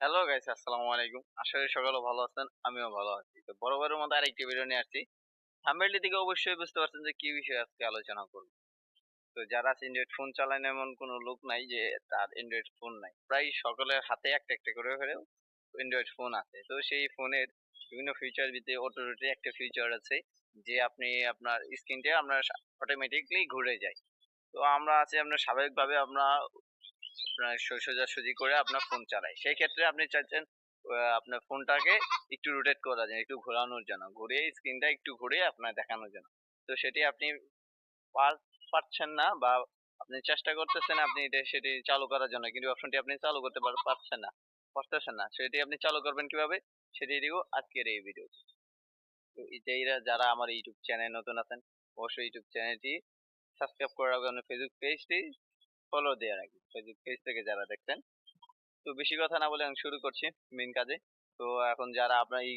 Hello guys আসসালামু আলাইকুম আশা করি সকালে ভালো আছেন, আমিও ভালো আছি। তো বরাবরের মতো আরেকটি ভিডিও নিয়ে আসছি। থাম্বনেলটি থেকে অবশ্যই বুঝতে পারছেন যে কি বিষয়ে আজকে আলোচনা করব। তো যারা অ্যান্ড্রয়েড ফোন চালায় না এমন কোনো লোক নাই যে তার অ্যান্ড্রয়েড ফোন নাই। প্রায় সকলের হাতে একটা একটা করে হলেও অ্যান্ড্রয়েড ফোন আছে। তো সেই ফোনের বিভিন্ন ফিচার ভিতরে অটো রোটে একটা ফিচার আছে যে আপনি আপনার স্ক্রিনটা আপনার অটোমেটিকলি ঘুরে যায়। তো আমরা আছি আপনার স্বাভাবিকভাবে আমরা সোজাসুজি করে আপনার ফোন চালাই। সেই ক্ষেত্রে আপনি চাচ্ছেন আহ, আপনার ফোনটাকে একটু রোটেট করার জন্য একটু ঘোরানোর জন্য। ঘুরিয়ে স্ক্রিনটা একটু ঘুরিয়ে আপনার দেখানোর জন্য। তো সেটি আপনি পার- পারছেন না বা আপনি চেষ্টা করতেছেন আপনি এটা সেটি চালু করার জন্য কিন্তু অপশনটি আপনি চালু করতে পারছেন না পারতেছেন না। সেটি আপনি চালু করবেন কীভাবে? সেটি দিব আজকের এই ভিডিও তো এইটা যারা আমার ইউটিউব চ্যানেল নতুন আছেন অবশ্যই ইউটিউব চ্যানেলটি সাবস্ক্রাইব করে রাখবেন ফেসবুক পেজটি ফলো দিয়ে রাখবেন ফেসবুক পেজ থেকে যারা দেখছেন। তো বেশি কথা না বলে আমি শুরু করছি মেন কাজে। তো এখন যারা আপনার এই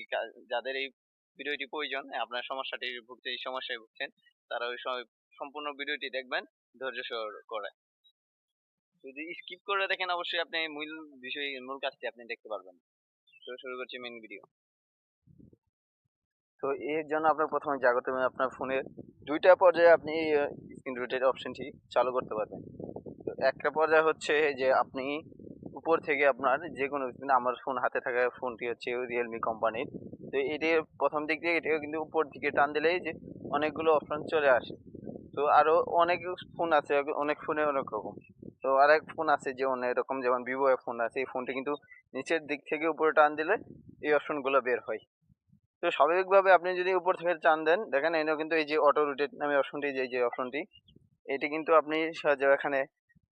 যাদের এই ভিডিওটি প্রয়োজন, আপনার সমস্যাটি ভুগতে এই সমস্যায় ভুগছেন, তারা ওই সম্পূর্ণ ভিডিওটি দেখবেন, ধৈর্য করে যদি স্কিপ করে দেখেন, অবশ্যই আপনি মূল বিষয়, মূল কাজটি আপনি দেখতে পারবেন। তো শুরু করছি মেন ভিডিও তো এর জন্য আপনার প্রথমে হবে, আপনার ফোনের দুইটা পর্যায়ে আপনি স্ক্রিন রোটেট অপশনটি চালু করতে পারবেন। একটা পর্যায়ে হচ্ছে যে আপনি উপর থেকে আপনার যে কোনো আমার ফোন হাতে থাকা ফোনটি হচ্ছে রিয়েলমি কোম্পানির। তো এটির প্রথম দিক দিয়ে এটিও কিন্তু উপর দিকে টান দিলেই যে অনেকগুলো অপশন চলে আসে। তো আরও অনেক ফোন আছে, অনেক ফোনে অনেক রকম। তো আরেক ফোন আছে যে অনেক রকম, যেমন ভিভো ফোন আছে, এই ফোনটি কিন্তু নিচের দিক থেকে উপরে টান দিলে এই অপশনগুলো বের হয়। তো স্বাভাবিকভাবে আপনি যদি উপর থেকে টান দেন, দেখেন এনেও কিন্তু এই যে অটো রোটেট নামে অপশনটি যে যে অপশনটি এটি কিন্তু আপনি এখানে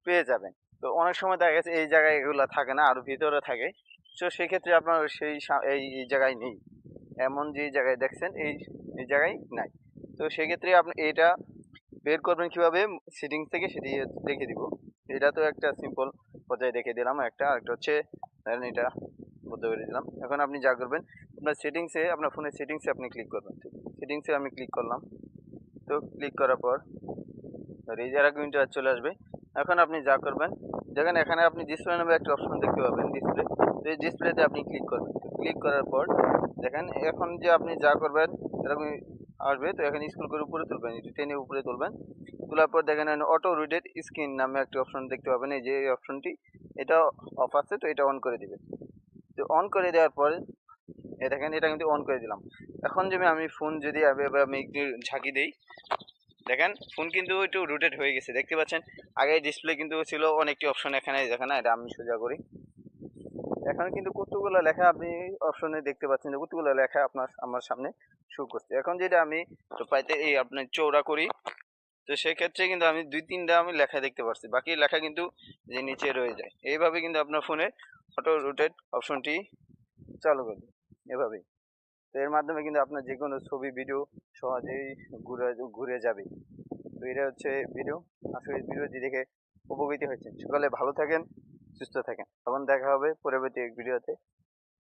পেয়ে যাবেন। তো অনেক সময় দেখা গেছে এই জায়গায় এগুলো থাকে না, আর ভিতরে থাকে। তো সেক্ষেত্রে আপনার সেই এই জায়গায় নেই। এমন যে জায়গায় দেখছেন, এই এই জায়গায় নাই। তো সেক্ষেত্রে আপনি এটা বের করবেন কীভাবে? সেটিংস থেকে সেটি দেখে দিব। এটা তো একটা সিম্পল পর্যায়ে দেখে দিলাম। একটা, আরেকটা হচ্ছে, ধরেন এটা বলতে পেরে দিলাম। এখন আপনি যা করবেন, আপনার সেটিংসে, আপনার ফোনের সেটিংসে আপনি ক্লিক করবেন। সেটিংসে আমি ক্লিক করলাম। তো ক্লিক করার পর রেজার আগুনটা চলে আসবে। এখন আপনি যা করবেন, দেখেন এখানে আপনি ডিসপ্লে নামে একটা অপশন দেখতে পাবেন ডিসপ্লে তো এই ডিসপ্লেতে আপনি ক্লিক করবেন। ক্লিক করার পর, দেখেন এখন যে আপনি যা করবেন এরকম আসবে। তো এখানে স্কুল করে উপরে তুলবেন, একটু টেনে উপরে তুলবেন। তোলার পর দেখেন অটো রিডেড স্ক্রিন নামে একটা অপশন দেখতে পাবেন। এই যে অপশনটি এটা অফ আছে, তো এটা অন করে দিবেন। তো অন করে দেওয়ার পর দেখেন এটা কিন্তু অন করে দিলাম। এখন যদি আমি ফোন যদি আমি ঝাঁকি দেই দেখেন ফোন কিন্তু একটু রুটেড হয়ে গেছে। দেখতে পাচ্ছেন, আগে ডিসপ্লে কিন্তু ছিল অনেকটি অপশন এখানে দেখেন, এটা আমি সোজা করি। এখন কিন্তু কতগুলো লেখা আপনি অপশনে দেখতে পাচ্ছেন যে কতগুলো লেখা আপনার, আমার সামনে শো করছে। এখন যেটা আমি পাইতে এই আপনার চৌড়া করি, তো সেক্ষেত্রে কিন্তু আমি দুই তিনটা আমি লেখা দেখতে পাচ্ছি বাকি লেখা কিন্তু যে নিচে রয়ে যায়। এইভাবে কিন্তু আপনার ফোনে অটো রোটেট অপশনটি চালু করবে। এভাবেই। তো এর মাধ্যমে কিন্তু আপনার যে কোনো ছবি ভিডিও সহজেই ঘুরে ঘুরে যাবে। তো এটা হচ্ছে ভিডিও আসলে ভিডিওটি দেখে উপকৃত হয়েছেন। সকালে ভালো থাকেন, সুস্থ থাকেন। তখন দেখা হবে পরবর্তী এক ভিডিওতে